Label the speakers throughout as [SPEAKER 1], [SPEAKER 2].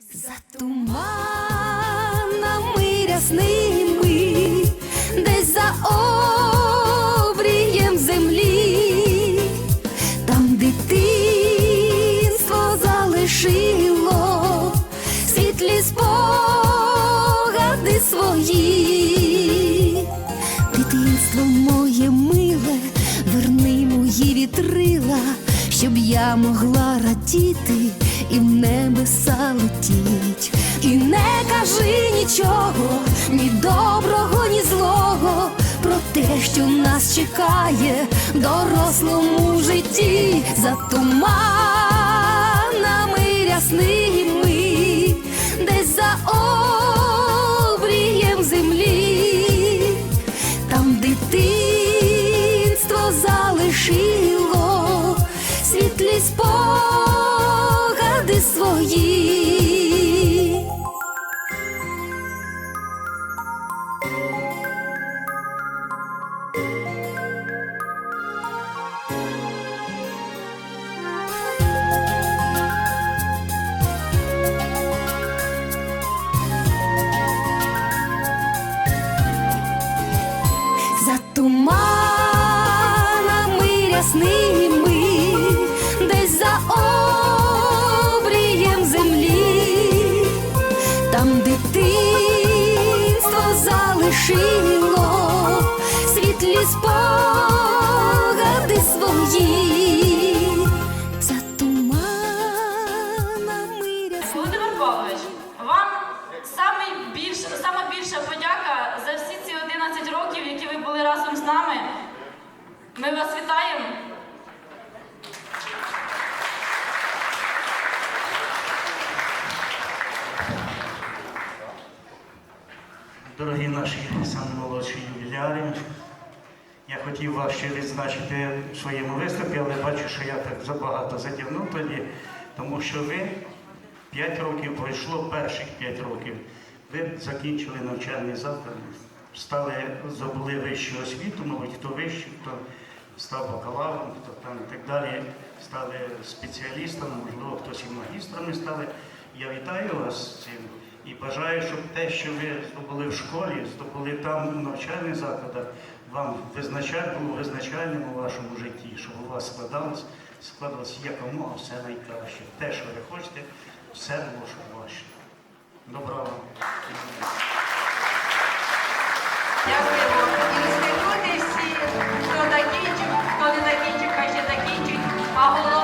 [SPEAKER 1] За туманами рясними, десь за обрієм землі, там дитинство залишило світлі спогади свої. Дитинство моє миле, верни мої вітрила, щоб я могла радіти і в небеса летіть. І не кажи нічого, ні доброго, ні злого, про те, що нас чекає в дорослому житті, за туманами рясними, дитинство залишило світлі спогади свої. За
[SPEAKER 2] вам самий більш, більша подяка за всі ці 11 років, які ви були разом з нами. Ми вас вітаємо.
[SPEAKER 3] Дорогі наші наймолодші ювіляри, я хотів вас ще відзначити в своєму виступі, але бачу, що я так забагато затягнув тоді, тому що ви 5 років пройшло, перших 5 років. Ви закінчили навчальний заклад, стали, здобули вищу освіту, мабуть, хто вищий, хто став бакалавром, хто там і так далі, стали спеціалістами, можливо, хтось і магістрами стали. Я вітаю вас з цим і бажаю, щоб те, що ви здобули в школі, здобули там у навчальних закладах, вам визначаль, було визначальним у вашому житті, щоб у вас складалось, складалось якомога все найкраще. Те, що ви хочете, все було, що ваше. Доброго вам.
[SPEAKER 4] Дякуємо. Інститути всі, хто закінчив, хто не закінчив, хай ще закінчить.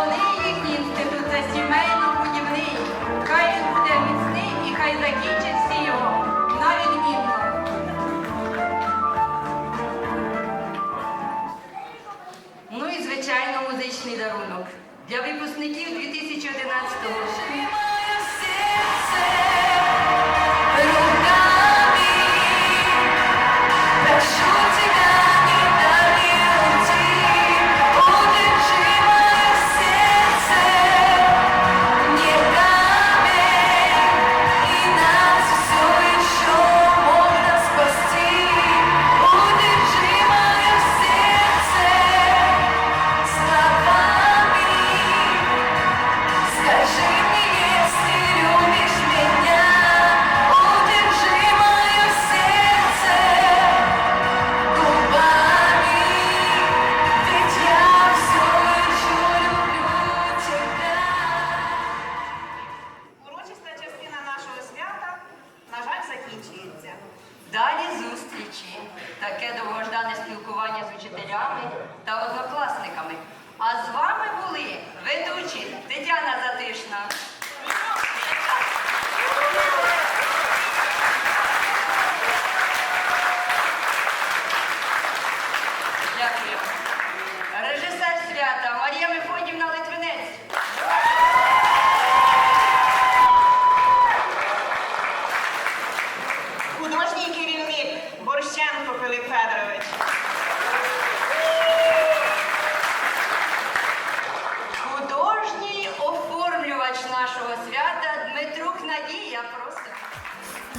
[SPEAKER 4] Таке довгождане спілкування з учителями та однокласниками. А з вами були ведучі Тетяна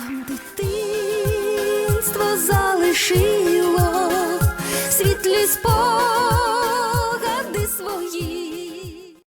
[SPEAKER 1] Там дитинство залишило світлі спогади свої.